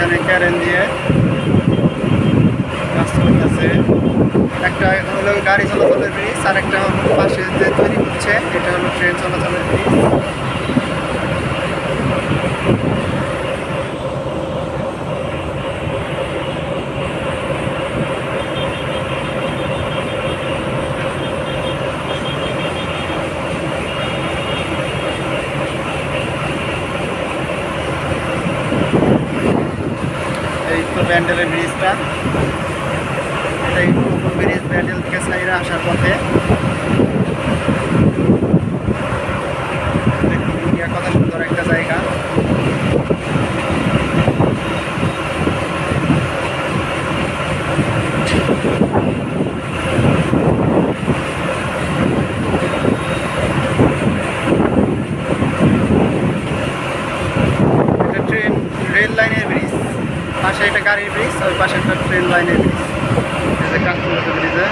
এখানে ক্যারেন দিয়ে কাজ করতেছে। একটা হলো গাড়ি চলাচলের ব্রিজ, আর একটা পাশে যে তৈরি হচ্ছে, এটা হলো ট্রেন চলাচলের ব্রিজ। তো ব্যান্ডেলের ব্রিজটা। এটা একটু ব্রিজ ব্যান্ডেল থেকে সাইরা আসার পথে। কথা সুন্দর একটা জায়গা এটা ট্রেন রেল লাইনের ব্রিজ পাশে একটা গাড়ির ব্রিজ ওই পাশে একটা ট্রেন লাইনের ব্রিজ এই যে ব্রিজে